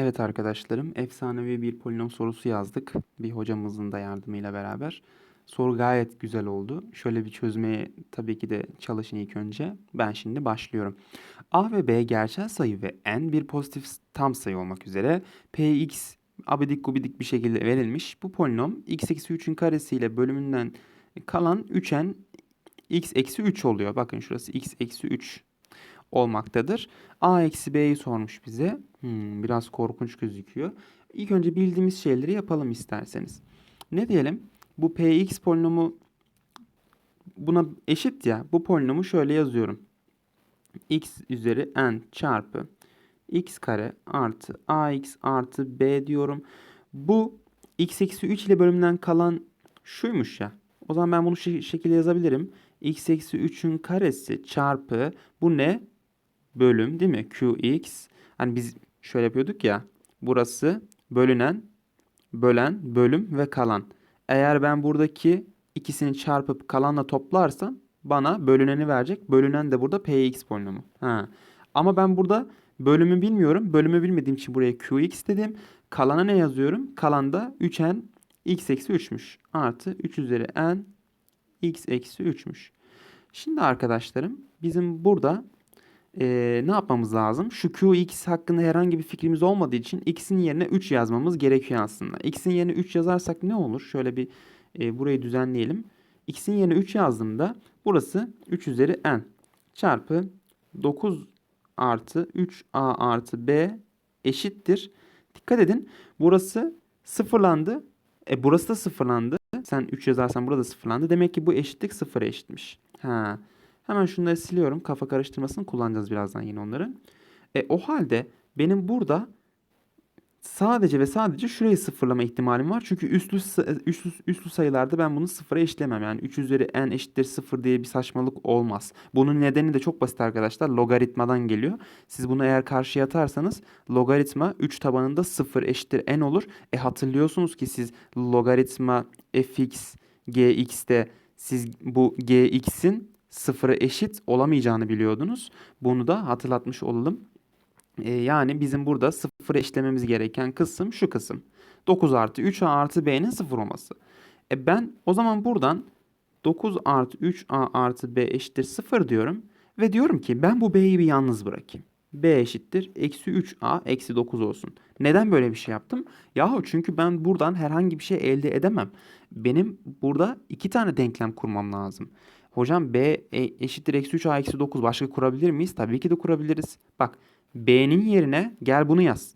Evet arkadaşlarım, efsanevi bir polinom sorusu yazdık bir hocamızın da yardımıyla beraber. Soru gayet güzel oldu. Şöyle bir çözmeye tabii ki de çalışın ilk önce. Ben şimdi başlıyorum. A ve B gerçel sayı ve n bir pozitif tam sayı olmak üzere px abidik gubidik bir şekilde verilmiş. Bu polinom x eksi 3'ün karesiyle bölümünden kalan 3n x eksi 3 oluyor. Bakın şurası x eksi 3 olmaktadır. A eksi B'yi sormuş bize. Hmm, biraz korkunç gözüküyor. İlk önce bildiğimiz şeyleri yapalım isterseniz. Ne diyelim? Bu Px polinomu buna eşit ya. Bu polinomu şöyle yazıyorum. x üzeri n çarpı x kare artı ax artı b diyorum. Bu x eksi 3 ile bölümden kalan şuymuş ya. O zaman ben bunu şu şekilde yazabilirim. x eksi 3'ün karesi çarpı bu ne? Bölüm değil mi? qx. Hani biz şöyle yapıyorduk ya. Burası bölünen, bölen, bölüm ve kalan. Eğer ben buradaki ikisini çarpıp kalanla toplarsam bana bölüneni verecek. Bölünen de burada px polinomu. Ha. Ama ben burada bölümü bilmiyorum. Bölümü bilmediğim için buraya qx dedim. Kalana ne yazıyorum? Kalanda 3n x eksi 3'müş. Artı 3 üzeri n x eksi 3'müş. Şimdi arkadaşlarım bizim burada e, ne yapmamız lazım? Şu qx hakkında herhangi bir fikrimiz olmadığı için x'in yerine 3 yazmamız gerekiyor aslında. x'in yerine 3 yazarsak ne olur? Şöyle bir e, burayı düzenleyelim. x'in yerine 3 yazdığımda burası 3 üzeri n çarpı 9 artı 3a artı b eşittir. Dikkat edin burası sıfırlandı. E burası da sıfırlandı. Sen 3 yazarsan burada sıfırlandı. Demek ki bu eşitlik sıfıra eşitmiş. Ha. Hemen şunları siliyorum. Kafa karıştırmasını kullanacağız birazdan yine onları. E, o halde benim burada sadece ve sadece şurayı sıfırlama ihtimalim var. Çünkü üstlü, üstlü, üstlü sayılarda ben bunu sıfıra eşlemem. Yani 3 üzeri n eşittir 0 diye bir saçmalık olmaz. Bunun nedeni de çok basit arkadaşlar. Logaritmadan geliyor. Siz bunu eğer karşıya atarsanız logaritma 3 tabanında 0 eşittir n olur. E hatırlıyorsunuz ki siz logaritma fx gx'te siz bu gx'in sıfıra eşit olamayacağını biliyordunuz. Bunu da hatırlatmış olalım. Ee, yani bizim burada sıfıra eşitlememiz gereken kısım şu kısım. 9 artı 3a artı b'nin sıfır olması. E ben o zaman buradan 9 artı 3a artı b eşittir 0 diyorum. Ve diyorum ki ben bu b'yi bir yalnız bırakayım. b eşittir eksi 3a eksi 9 olsun. Neden böyle bir şey yaptım? Yahu çünkü ben buradan herhangi bir şey elde edemem. Benim burada iki tane denklem kurmam lazım. Hocam b e, eşittir eksi 3a eksi 9 başka kurabilir miyiz? Tabii ki de kurabiliriz. Bak b'nin yerine gel bunu yaz.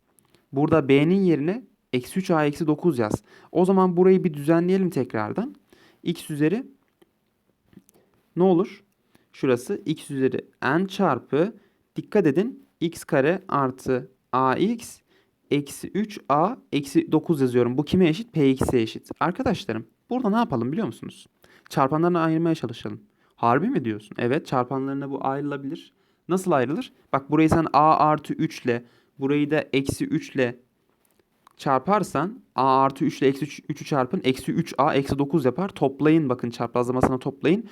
Burada b'nin yerine eksi 3a eksi 9 yaz. O zaman burayı bir düzenleyelim tekrardan. x üzeri ne olur? Şurası x üzeri n çarpı dikkat edin x kare artı ax eksi 3a eksi 9 yazıyorum. Bu kime eşit? px'e eşit. Arkadaşlarım burada ne yapalım biliyor musunuz? Çarpanlarını ayırmaya çalışalım. Harbi mi diyorsun? Evet çarpanlarına bu ayrılabilir. Nasıl ayrılır? Bak burayı sen a artı 3 ile burayı da eksi 3 ile çarparsan a artı 3 ile eksi 3, 3'ü çarpın. Eksi 3a eksi 9 yapar. Toplayın bakın çarpazlamasına toplayın.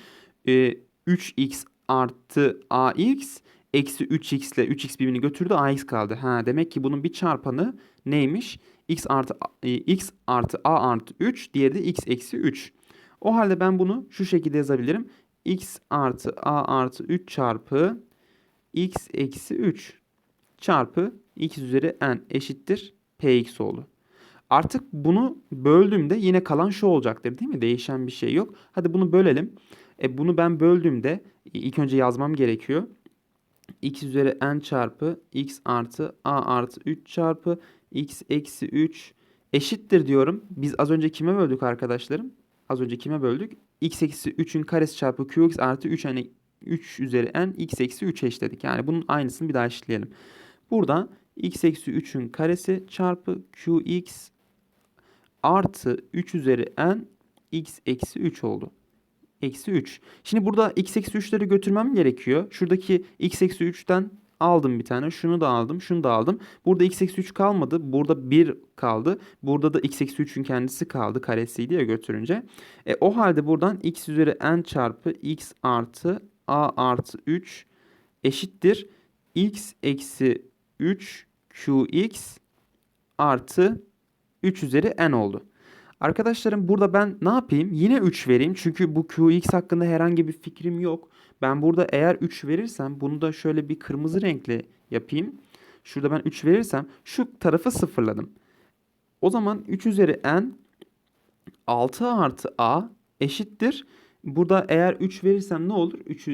Ee, 3x artı ax eksi 3x ile 3x birbirini götürdü ax kaldı. Ha, demek ki bunun bir çarpanı neymiş? x artı e, x artı a artı 3 diğeri de x eksi 3. O halde ben bunu şu şekilde yazabilirim x artı a artı 3 çarpı x eksi 3 çarpı x üzeri n eşittir px oldu. Artık bunu böldüğümde yine kalan şu olacaktır değil mi? Değişen bir şey yok. Hadi bunu bölelim. E bunu ben böldüğümde ilk önce yazmam gerekiyor. x üzeri n çarpı x artı a artı 3 çarpı x eksi 3 eşittir diyorum. Biz az önce kime böldük arkadaşlarım? Az önce kime böldük? x eksi 3'ün karesi çarpı qx artı 3 hani 3 üzeri n x eksi 3 eşitledik. Yani bunun aynısını bir daha eşitleyelim. Burada x eksi 3'ün karesi çarpı qx artı 3 üzeri n x eksi 3 oldu. Eksi 3. Şimdi burada x eksi 3'leri götürmem gerekiyor. Şuradaki x eksi 3'ten Aldım bir tane. Şunu da aldım. Şunu da aldım. Burada x eksi 3 kalmadı. Burada 1 kaldı. Burada da x eksi 3'ün kendisi kaldı. Karesiydi ya götürünce. E, o halde buradan x üzeri n çarpı x artı a artı 3 eşittir. x eksi 3 qx artı 3 üzeri n oldu. Arkadaşlarım burada ben ne yapayım? Yine 3 vereyim. Çünkü bu qx hakkında herhangi bir fikrim yok. Ben burada eğer 3 verirsem bunu da şöyle bir kırmızı renkle yapayım. Şurada ben 3 verirsem şu tarafı sıfırladım. O zaman 3 üzeri n 6 artı a eşittir. Burada eğer 3 verirsem ne olur? 3,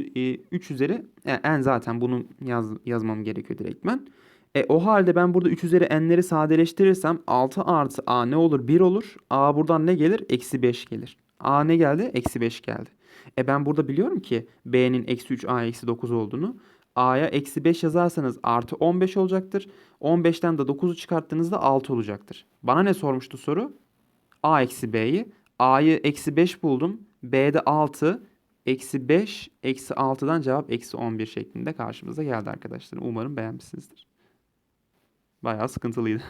3 üzeri e, n zaten bunu yaz, yazmam gerekiyor direktmen. E, o halde ben burada 3 üzeri n'leri sadeleştirirsem 6 artı a ne olur? 1 olur. a buradan ne gelir? Eksi 5 gelir. a ne geldi? Eksi 5 geldi. E ben burada biliyorum ki b'nin eksi 3 a eksi 9 olduğunu. a'ya eksi 5 yazarsanız artı 15 olacaktır. 15'ten de 9'u çıkarttığınızda 6 olacaktır. Bana ne sormuştu soru? a eksi b'yi. a'yı eksi 5 buldum. b'de 6. Eksi 5, eksi 6'dan cevap eksi 11 şeklinde karşımıza geldi arkadaşlar. Umarım beğenmişsinizdir. Bayağı sıkıntılıydı.